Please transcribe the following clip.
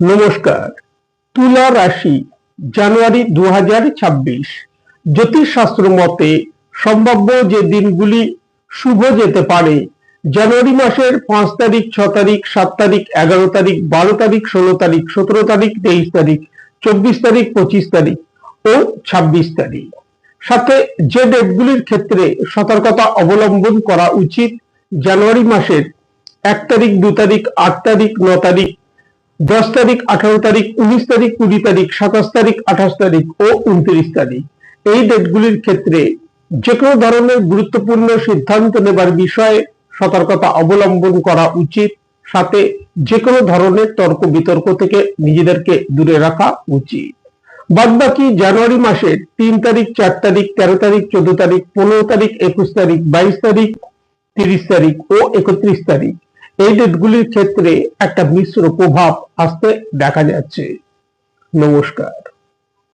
নমস্কার। তুলা রাশি, জানুয়ারি দু হাজার ছাব্বিশ। জ্যোতিষশাস্ত্র মতে সম্ভাব্য যে দিনগুলি শুভ যেতে পারে, জানুয়ারি মাসের পাঁচ তারিখ, ছ তারিখ, সাত তারিখ, এগারো তারিখ, বারো তারিখ, ষোলো তারিখ, সতেরো তারিখ, তেইশ তারিখ, চব্বিশ তারিখ, পঁচিশ তারিখ ও ছাব্বিশ তারিখ। সাথে যে ডেটগুলির ক্ষেত্রে সতর্কতা অবলম্বন করা উচিত, জানুয়ারি মাসের এক তারিখ, দু তারিখ, আট তারিখ, ন তারিখ দশ তারিখ, আঠারো তারিখ, উনিশ তারিখ, কুড়ি তারিখ, সাতাশ তারিখ, আঠাশ তারিখ ও উনত্রিশ তারিখ। এই ডেটগুলির ক্ষেত্রে যে কোনো ধরনের গুরুত্বপূর্ণ সিদ্ধান্ত নেবার বিষয়ে সতর্কতা অবলম্বন করা উচিত। সাথে যে কোনো ধরনের তর্ক বিতর্ক থেকে নিজেদেরকে দূরে রাখা উচিত। বাদ বাকি জানুয়ারি মাসের তিন তারিখ, চার তারিখ, তেরো তারিখ, চোদ্দ তারিখ, পনেরো তারিখ, একুশ তারিখ, বাইশ তারিখ, তিরিশ তারিখ ও একত্রিশ তারিখ। এই ডেটগুলির ক্ষেত্রে একটা মিশ্র প্রভাব আসতে দেখা যাচ্ছে। নমস্কার।